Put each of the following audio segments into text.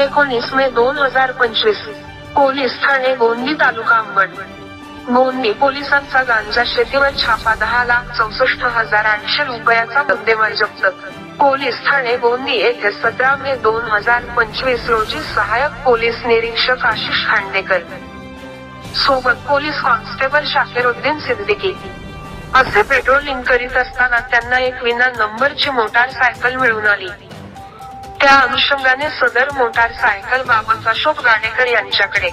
एकोणीस मे दोन हजार पंचवीस पोलीस ठाणे गोंदी तालुका अंबड. गोंदी पोलिसांचा गांजा शेतीवर छापा दहा लाख चौसष्ट हजार आठशे रुपयाचा मुद्देमाल जप्त. पोलीस ठाणे गोंदी येथे सतरा मे दोन हजार पंचवीस रोजी सहाय्यक पोलीस निरीक्षक आशिष खांडेकर. सोबत पोलीस कॉन्स्टेबल शाकिरुद्दीन सिद्दीकी. असे पेट्रोलिंग करीत असताना त्यांना एक विना नंबरची मोटार सायकल मिळून आली. त्या अनुषंगाने सदर मोटार सायकल बाबत अशोक गाडेकर यांच्याकडे.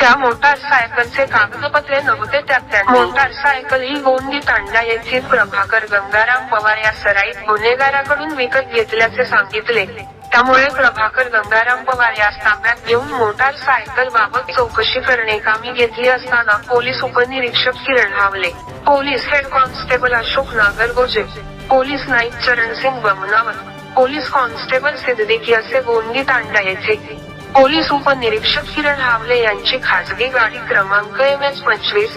त्या मोटार सायकलचे कागदपत्रे नव्हते त्यात त्या मोटार सायकल ही गोंदी तांडा येथील प्रभाकर गंगाराम पवार या सराईत गुन्हेगाराकडून विकत घेतल्याचे सांगितले. त्यामुळे प्रभाकर गंगाराम पवार यास ताब्यात घेऊन मोटार सायकल बाबत चौकशी करणे कामी घेतली असताना पोलीस उपनिरीक्षक Kiran Hawale. Police head constable Ashok Nagargoje police naik Charansingh Bamnawat police constable Siddiqui असे गोंदीत आणता येथे पोलीस उपनिरीक्षक किरण हावले यांची खासगी गाडी क्रमांक एम एच पंचवीस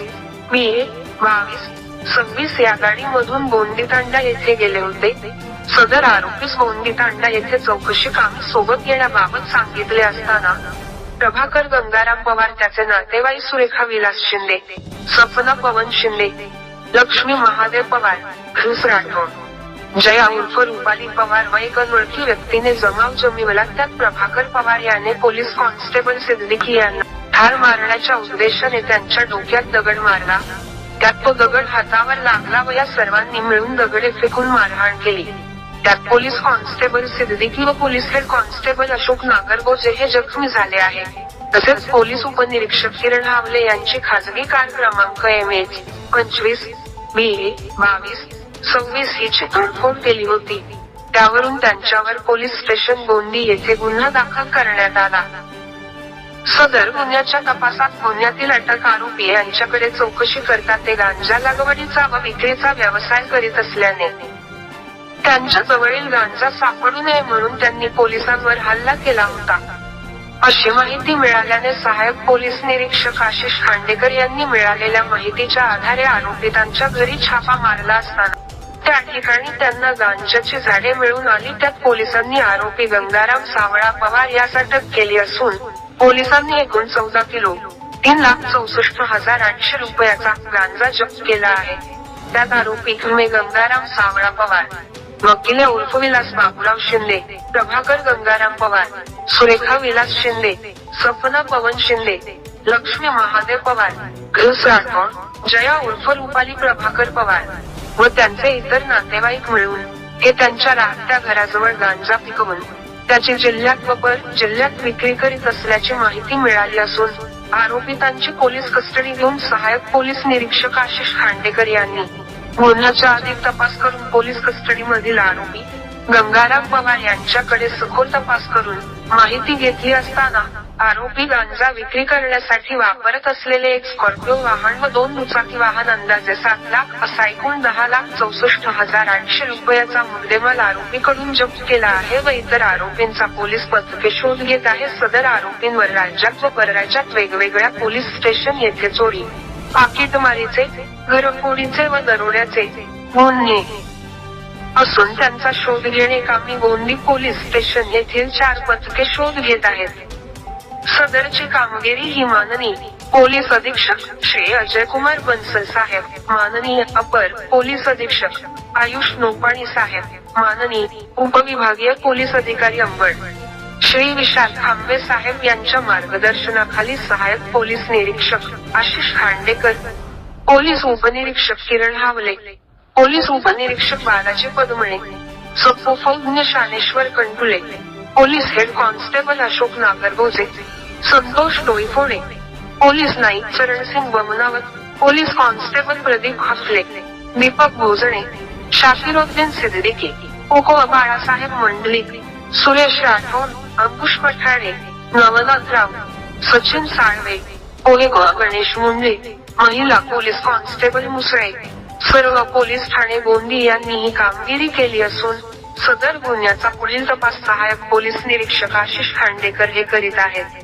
बी ए बावीस सव्वीस या गाडीमधून गोंदी तांडा येथे गेले होते. सदर आरोपीस गोंदी तांडा येथे चौकशी काम सोबत येण्याबाबत सांगितले असताना प्रभाकर गंगाराम पवार त्याचे नातेवाईक सुरेखा विलास शिंदे सपना पवन शिंदे लक्ष्मी महादेव पवार ख्रिस राठोड. जया उर्फ रुपाली पवार व एक अनोळखी व्यक्तीने जमाव जमिवला. त्यात प्रभाकर पवार याने पोलीस कॉन्स्टेबल सिद्दीकी यांना ठार मारण्याच्या उद्देशाने त्यांच्या डोक्यात दगड मारला. त्यात तो दगड हातावर लागला व या सर्वांनी मिळून दगडे फेकून मारहाण केली. त्यात पोलीस कॉन्स्टेबल सिद्दीकी व police head constable Ashok Nagargoje हे जखमी झाले आहे. तसेच पोलीस उपनिरीक्षक किरण हावले यांची खासगी कार क्रमांक एम एच पंचवीस बी बावीस सव्वीस ही तोडफोड केली होती. त्यावरून त्यांच्यावर पोलीस स्टेशन गोंदी येथे गुन्हा दाखल करण्यात आला. सदर गुन्ह्याच्या तपासात गुन्ह्यातील अटक आरोपी यांच्याकडे चौकशी करता ते गांजा लागवडीचा व विक्रीचा व्यवसाय करीत असल्याने. त्यांच्या जवळील गांजा सापडू नये म्हणून त्यांनी पोलिसांवर हल्ला केला होता. अशी माहिती मिळाल्याने सहाय्यक पोलीस निरीक्षक आशिष खांडेकर यांनी मिळालेल्या माहितीच्या आधारे आरोपितांच्या घरी छापा मारला असताना त्या ठिकाणी त्यांना गांजाची झाडे मिळून आली. त्यात पोलिसांनी आरोपी गंगाराम सावळा पवार यास अटक केली असून पोलिसांनी एकूण चौदा किलो तीन लाख चौसष्ट हजार आठशे रुपयाचा गांजा जप्त केला आहे. त्यात आरोपी खुमे गंगाराम सावळा पवार वकील उर्फ विलास बाबुराव शिंदे प्रभाकर गंगाराम पवार सुरेखा विलास शिंदे सपना पवन शिंदे लक्ष्मी महादेव पवार घृस राठोड जया उर्फ रुपाली प्रभाकर पवार व त्यांचे इतर नातेवाईक मिळून हे त्यांच्या राहत्या घराजवळ गांजा पिकवून त्याची जिल्ह्यात व पर जिल्ह्यात विक्री करीत असल्याची माहिती मिळाली असून आरोपितांची पोलीस कस्टडी घेऊन सहाय्यक पोलीस निरीक्षक आशिष खांडेकर यांनी गुन्ह्याचा अधिक तपास करून पोलीस कस्टडी मधील आरोपी गंगाराम पवार यांच्याकडे सखोल तपास करून माहिती घेतली असताना आरोपी गांजा विक्री करण्यासाठी वापरत असलेले एक स्कॉर्पिओ वाहन व दोन दुचाकी वाहन अंदाजे सात लाख असा एकूण दहा लाख चौसष्ट हजार आठशे रुपयाचा मुद्देमाल आरोपीकडून जप्त केला आहे व इतर आरोपींचा पोलीस पथके शोध घेत आहे. सदर आरोपींवर राज्यात व परराज्यात वेगवेगळ्या पोलीस स्टेशन येथे चोरी पाकिटमारीचे घरफोडीचे व दरोड्याचे गुन्हे. असून त्यांचा शोध घेणे कामी गोंदी पोलीस स्टेशन येथील चार पथके शोध घेत आहेत. सदरची कामगिरी ही माननीय पोलीस अधीक्षक श्री अजय कुमार बन्सल साहेब माननीय अपर पोलीस अधीक्षक आयुष नोपाणी साहेब माननीय उपविभागीय पोलीस अधिकारी अंबड श्री विशाल खांबे साहेब यांच्या मार्गदर्शनाखाली सहाय्यक पोलीस निरीक्षक आशिष खांडेकर पोलीस उपनिरीक्षक किरण हावले पोलीस उपनिरीक्षक Balaji Padmane सपोफौज्ञ Shaneshwar Kantule police head constable Ashok Nagargoje Santosh Doiphode police naik Charansingh Bamnawat police constable Pradeep Khaple Deepak Bhojane Shakiroddin Siddiqui ओको Balasaheb Mandlik Suresh Rathod Ankush Pathare Navnath Rao Sachin Salve पोहेगो गणेश मुंडे महिला पोलीस कॉन्स्टेबल मुसळे सर्व पोलीस ठाणे गोंदी यांनी ही कामगिरी केली असून सदर गुन्ह्याचा पुढील तपास सहाय्यक पोलीस निरीक्षक आशिष खांडेकर हे करीत आहेत.